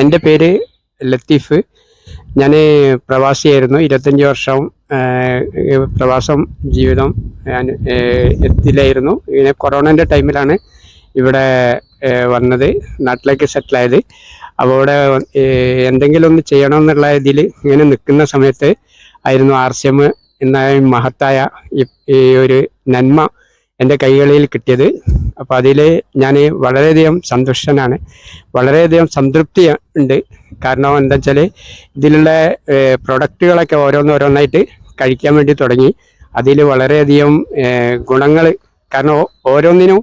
എന്റെ പേര് ലത്തീഫ്. ഞാൻ പ്രവാസിയായിരുന്നു. ഇരുപത്തഞ്ച് വർഷം പ്രവാസം ജീവിതം ഞാൻ ആഹ്, എത്തില്ലായിരുന്നു ഇങ്ങനെ കൊറോണന്റെ ടൈമിലാണ് ഇവിടെ വന്നത് നാട്ടിലേക്ക് സെറ്റിലായത്. അപ്പോൾ ഇവിടെ എന്തെങ്കിലും ഒന്ന് ചെയ്യണമെന്നുള്ള ഇതിൽ ഇങ്ങനെ നിൽക്കുന്ന സമയത്ത് ആയിരുന്നു ആർ സി എം എന്ന മഹത്തായ ഈ ഒരു നന്മ എന്റെ കൈകളിൽ കിട്ടിയത്. അപ്പോൾ അതിൽ ഞാൻ വളരെയധികം സന്തുഷ്ടനാണ്. വളരെയധികം സംതൃപ്തി ഉണ്ട്. കാരണം എന്താ വെച്ചാൽ ഇതിലുള്ള പ്രൊഡക്റ്റുകളൊക്കെ ഓരോന്നോരോന്നായിട്ട് കഴിക്കാൻ വേണ്ടി തുടങ്ങി. അതിൽ വളരെയധികം ഗുണങ്ങൾ കാരണം ഓരോന്നിനും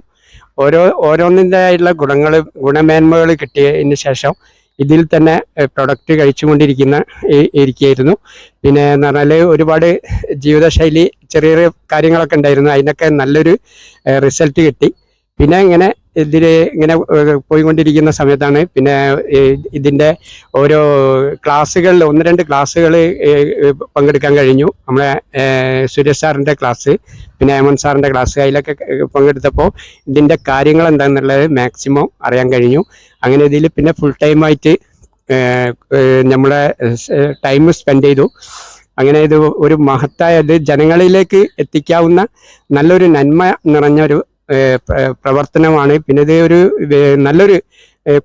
ഓരോ ഓരോന്നിന്റെതായിട്ടുള്ള ഗുണങ്ങൾ ഗുണമേന്മകൾ കിട്ടിയതിന് ശേഷം ഇതിൽ തന്നെ പ്രൊഡക്റ്റ് കഴിച്ചുകൊണ്ടിരിക്കുന്ന ഇരിക്കുകയായിരുന്നു പിന്നെ എന്ന് പറഞ്ഞാൽ ഒരുപാട് ജീവിതശൈലി ചെറിയ ചെറിയ കാര്യങ്ങളൊക്കെ ഉണ്ടായിരുന്നു. അതിനൊക്കെ നല്ലൊരു റിസൾട്ട് കിട്ടി. പിന്നെ ഇങ്ങനെ ഇതിൽ ഇങ്ങനെ പോയിക്കൊണ്ടിരിക്കുന്ന സമയത്താണ് പിന്നെ ഇതിന്റെ ഓരോ ക്ലാസ്സുകളിൽ ഒന്ന് രണ്ട് ക്ലാസ്സുകൾ പങ്കെടുക്കാൻ കഴിഞ്ഞു. നമ്മളെ സുരേഷ് സാറിന്റെ ക്ലാസ് പിന്നെ ഹേമന്ത് സാറിന്റെ ക്ലാസ് അതിലൊക്കെ പങ്കെടുത്തപ്പോൾ ഇതിന്റെ കാര്യങ്ങൾ എന്താണെന്നുള്ളത് മാക്സിമം അറിയാൻ കഴിഞ്ഞു. അങ്ങനെ ഇതിൽ പിന്നെ ഫുൾ ടൈമായിട്ട് നമ്മളെ ടൈം സ്പെൻഡ് ചെയ്തു. അങ്ങനെ ഇത് ഒരു മഹത്തായ ഇത് ജനങ്ങളിലേക്ക് എത്തിക്കാവുന്ന നല്ലൊരു നന്മ നിറഞ്ഞൊരു പ്രവർത്തനമാണ്. പിന്നെ ഇത് ഒരു നല്ലൊരു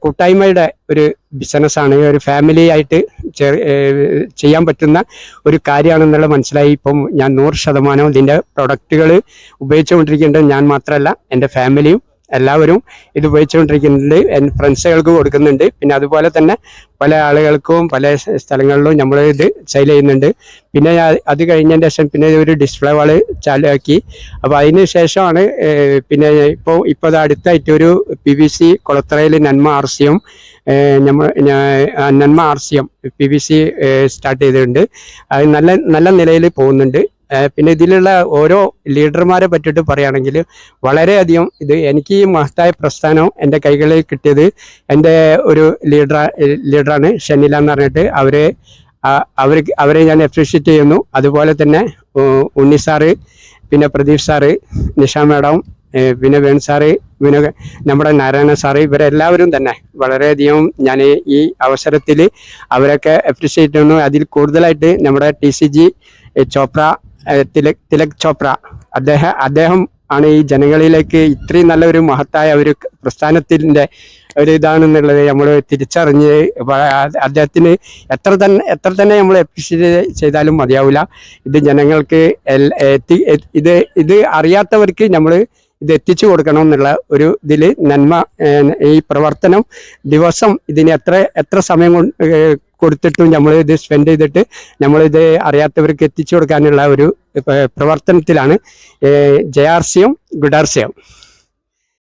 കൂട്ടായ്മയുടെ ഒരു ബിസിനസ്സാണ്. ഒരു ഫാമിലി ആയിട്ട് ചെയ്യാൻ പറ്റുന്ന ഒരു കാര്യമാണെന്നുള്ളത് മനസ്സിലായി. ഇപ്പം ഞാൻ നൂറ് ശതമാനവും ഇതിന്റെ പ്രൊഡക്റ്റുകൾ ഉപയോഗിച്ചുകൊണ്ടിരിക്കേണ്ടത് ഞാൻ മാത്രമല്ല എന്റെ ഫാമിലിയും എല്ലാവരും ഇത് ഉപയോഗിച്ചുകൊണ്ടിരിക്കുന്നുണ്ട്. എന്റെ ഫ്രണ്ട്സുകൾക്ക് കൊടുക്കുന്നുണ്ട്. പിന്നെ അതുപോലെ തന്നെ പല ആളുകൾക്കും പല സ്ഥലങ്ങളിലും നമ്മൾ ഇത് സെയിൽ ചെയ്യുന്നുണ്ട്. പിന്നെ അത് കഴിഞ്ഞതിന് ശേഷം പിന്നെ ഒരു ഡിസ്പ്ലേ വാൾ ചാലാക്കി അപ്പോൾ അതിന് ശേഷമാണ് പിന്നെ ഇപ്പോൾ ഇപ്പോൾ അടുത്തായിട്ട് ഒരു പി വി സി കുളത്തറയിൽ നന്മ ആർ സി എം നമ്മൾ നന്മ R C M P V C start ചെയ്തിട്ടുണ്ട്. അത് നല്ല നല്ല നിലയിൽ പോകുന്നുണ്ട്. പിന്നെ ഇതിലുള്ള ഓരോ ലീഡർമാരെ പറ്റിയിട്ട് പറയുകയാണെങ്കിൽ വളരെയധികം ഇത് എനിക്ക് ഈ മഹത്തായ പ്രസ്ഥാനം എന്റെ കൈകളിൽ കിട്ടിയത് എന്റെ ഒരു ലീഡർ ലീഡറാണ് ഷെനില എന്ന് പറഞ്ഞിട്ട് അവരെ അവർക്ക് അവരെ ഞാൻ അപ്രീഷിയേറ്റ് ചെയ്യുന്നു. അതുപോലെ തന്നെ ഉണ്ണി സാറ് പിന്നെ പ്രദീപ് സാറ് നിഷ മാഡം പിന്നെ വേണു സാറ് പിന്നെ നമ്മുടെ നാരായണ സാറ് ഇവരെല്ലാവരും തന്നെ വളരെയധികം ഞാൻ ഈ അവസരത്തിൽ അവരൊക്കെ അപ്രീഷിയേറ്റ് ചെയ്യുന്നു. അതിൽ കൂടുതലായിട്ട് നമ്മുടെ T C G Chopra Tilak Tilak Chopra. അദ്ദേഹം അദ്ദേഹം ആണ് ഈ ജനങ്ങളിലേക്ക് ഇത്രയും നല്ലൊരു മഹത്തായ ഒരു പ്രസ്ഥാനത്തിന്റെ ഒരു ഇതാണെന്നുള്ളത് നമ്മൾ തിരിച്ചറിഞ്ഞ് അദ്ദേഹത്തിന് എത്ര തന്നെ എത്ര തന്നെ നമ്മൾ അപ്രീഷിയേറ്റ് ചെയ്താലും മതിയാവില്ല. ഇത് ജനങ്ങൾക്ക് എത്തി ഇത് ഇത് അറിയാത്തവർക്ക് നമ്മൾ ഇത് എത്തിച്ചു കൊടുക്കണം എന്നുള്ള ഒരു ഇതിൽ നന്മ ഈ പ്രവർത്തനം ദിവസം ഇതിന് എത്ര എത്ര സമയം കൊണ്ട് കൊടുത്തിട്ടും നമ്മൾ ഇത് സ്പെൻഡ് ചെയ്തിട്ട് നമ്മളിത് അറിയാത്തവർക്ക് എത്തിച്ചു കൊടുക്കാനുള്ള ഒരു പ്രവർത്തനത്തിലാണ് ജയാർസ്യം ഗുഡാർസ്യം